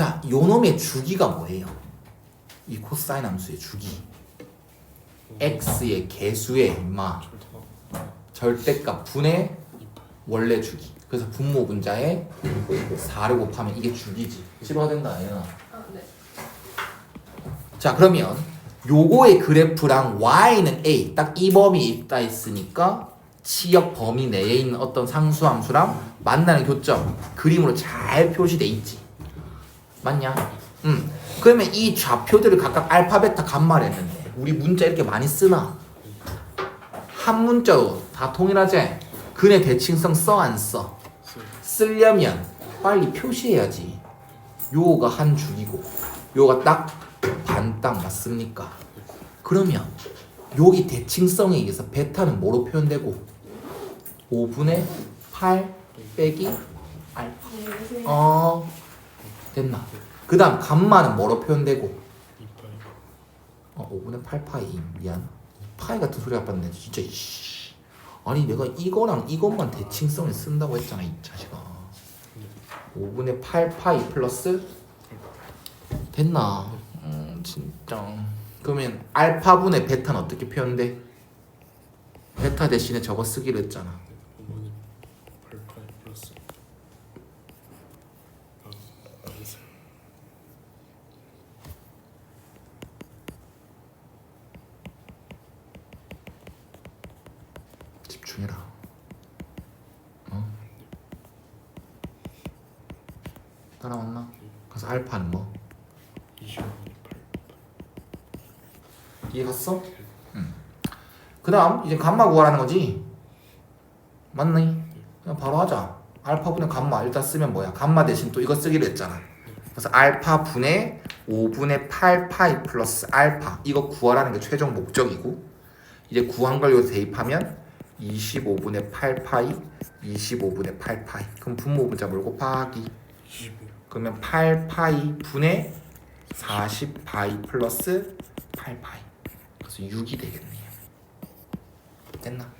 자, 요 놈의 주기가 뭐예요? 이 코사인 함수의 주기. x의 개수의 임마 절대값 분의 원래 주기. 그래서 분모 분자에 4를 곱하면 이게 주기지. 실화가 된다, 아니야? 아, 네. 자 그러면 요거의 그래프랑 y는 a 딱 이 범위 있다 했으니까 치역 범위 내에 있는 어떤 상수함수랑 만나는 교점 그림으로 잘 표시돼 있지 맞냐? 음 그러면 이 좌표들을 각각 알파 베타 감마를 했는데 우리 문자 이렇게 많이 쓰나? 한 문자로 다 통일하지? 근의 대칭성 써 안 써? 쓰려면 빨리 표시해야지 요가 한 줄이고 요가 딱 반 딱 맞습니까? 그러면 여기 대칭성에 의해서 베타는 뭐로 표현되고 5분의 8 빼기 알파 어 됐나? 그 다음 감마는 뭐로 표현되고? 어 5분의 8파이 미안. 파이 같은 소리 아팠네 진짜 이씨. 아니 내가 이거랑 이것만 대칭성을 쓴다고 했잖아 이 자식아. 5분의 8파이 플러스? 됐나? 음 진짜. 그러면 알파분의 베타는 어떻게 표현돼? 베타 대신에 저거 쓰기로 했잖아 어머니 8파이 플러스 아 알겠어요 집중해라 어? 따라왔나? 그래서 알파는 뭐? 25분의 8 이해 갔어? 응. 그 다음 이제 감마 구하라는 거지? 맞네? 그냥 바로 하자 알파분의 감마 일단 쓰면 뭐야? 감마 대신 또 이거 쓰기로 했잖아 그래서 알파분의 5분의 8파이 플러스 알파 이거 구하라는 게 최종 목적이고 이제 구한 걸 여기서 대입하면 25분의 8파이? 25분의 8파이. 그럼 분모 분자 뭘 곱하기? 25 그러면 8파이 분의 40파이 플러스 8파이. 그래서 6이 되겠네요. 됐나?